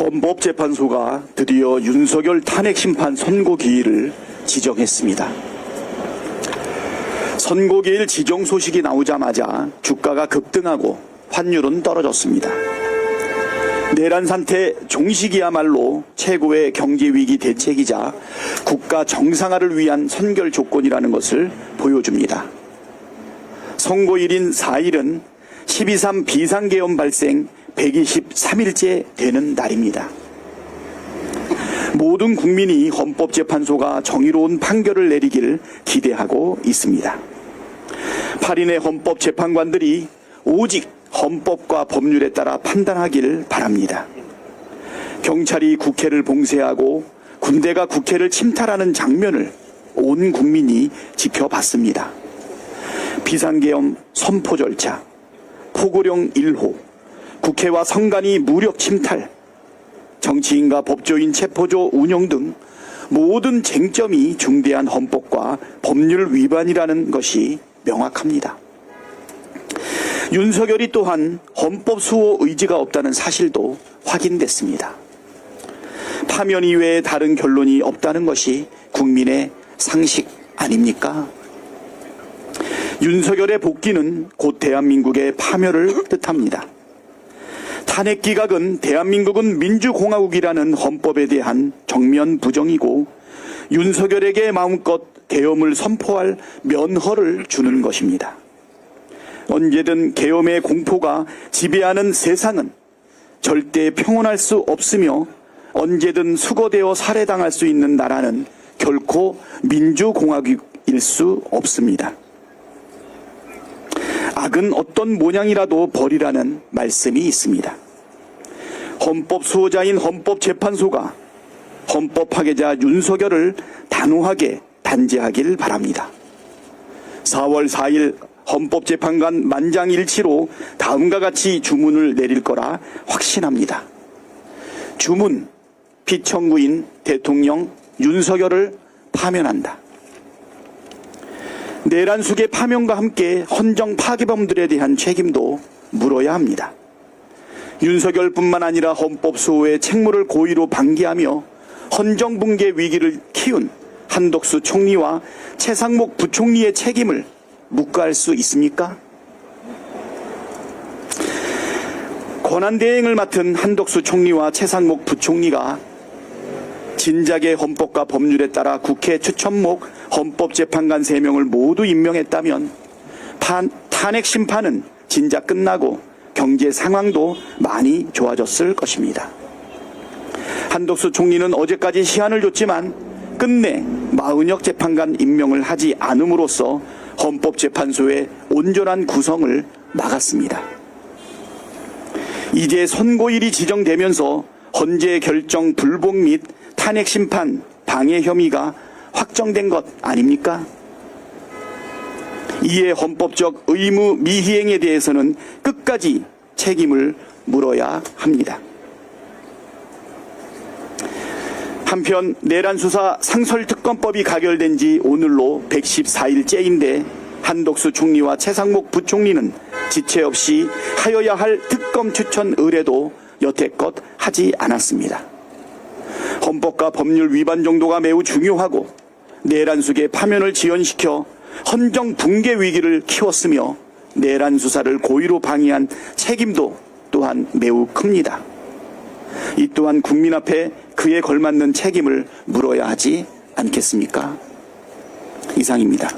헌법재판소가 드디어 윤석열 탄핵 심판 선고 기일을 지정했습니다. 선고 기일 지정 소식이 나오자마자 주가가 급등하고 환율은 떨어졌습니다. 내란 상태 종식이야말로 최고의 경제 위기 대책이자 국가 정상화를 위한 선결 조건이라는 것을 보여줍니다. 선고일인 4일은 12.3 비상계엄 발생 123일째 되는 날입니다. 모든 국민이 헌법재판소가 정의로운 판결을 내리기를 기대하고 있습니다. 8인의 헌법재판관들이 오직 헌법과 법률에 따라 판단하기를 바랍니다. 경찰이 국회를 봉쇄하고 군대가 국회를 침탈하는 장면을 온 국민이 지켜봤습니다. 비상계엄 선포 절차, 포고령 1호, 국회와 성간이 무력 침탈, 정치인과 법조인 체포조 운영 등 모든 쟁점이 중대한 헌법과 법률 위반이라는 것이 명확합니다. 윤석열이 또한 헌법 수호 의지가 없다는 사실도 확인됐습니다. 파면 이외에 다른 결론이 없다는 것이 국민의 상식 아닙니까? 윤석열의 복귀는 곧 대한민국의 파멸을 뜻합니다. 탄핵 기각은 대한민국은 민주공화국이라는 헌법에 대한 정면 부정이고 윤석열에게 마음껏 계엄을 선포할 면허를 주는 것입니다. 언제든 계엄의 공포가 지배하는 세상은 절대 평온할 수 없으며 언제든 수거되어 살해당할 수 있는 나라는 결코 민주공화국일 수 없습니다. 악은 어떤 모양이라도 버리라는 말씀이 있습니다. 헌법 수호자인 헌법재판소가 헌법 파괴자 윤석열을 단호하게 단죄하길 바랍니다. 4월 4일 헌법재판관 만장일치로 다음과 같이 주문을 내릴 거라 확신합니다. 주문, 피청구인 대통령 윤석열을 파면한다. 내란 속의 파면과 함께 헌정 파괴범들에 대한 책임도 물어야 합니다. 윤석열뿐만 아니라 헌법 수호의 책무를 고의로 방기하며 헌정 붕괴 위기를 키운 한덕수 총리와 최상목 부총리의 책임을 묵과할 수 있습니까? 권한대행을 맡은 한덕수 총리와 최상목 부총리가 진작에 헌법과 법률에 따라 국회 추천목 헌법재판관 3명을 모두 임명했다면 판- 탄핵 심판은 진작 끝나고 경제 상황도 많이 좋아졌을 것입니다. 한덕수 총리는 어제까지 시한을 줬지만 끝내 마은혁 재판관 임명을 하지 않음으로써 헌법재판소의 온전한 구성을 막았습니다. 이제 선고일이 지정되면서 헌재 결정 불복 및 탄핵 심판 방해 혐의가 확정된 것 아닙니까? 이에 헌법적 의무 미희행에 대해서는 끝까지 책임을 물어야 합니다. 한편 내란 수사 상설 특검법이 가결된 지 오늘로 114일째인데 한덕수 총리와 최상목 부총리는 지체 없이 하여야 할 특검 추천 의뢰도 여태껏 하지 않았습니다. 헌법과 법률 위반 정도가 매우 중요하고 내란 속의 파면을 지연시켜 헌정 붕괴 위기를 키웠으며 내란 수사를 고의로 방해한 책임도 또한 매우 큽니다. 이 또한 국민 앞에 그에 걸맞는 책임을 물어야 하지 않겠습니까? 이상입니다.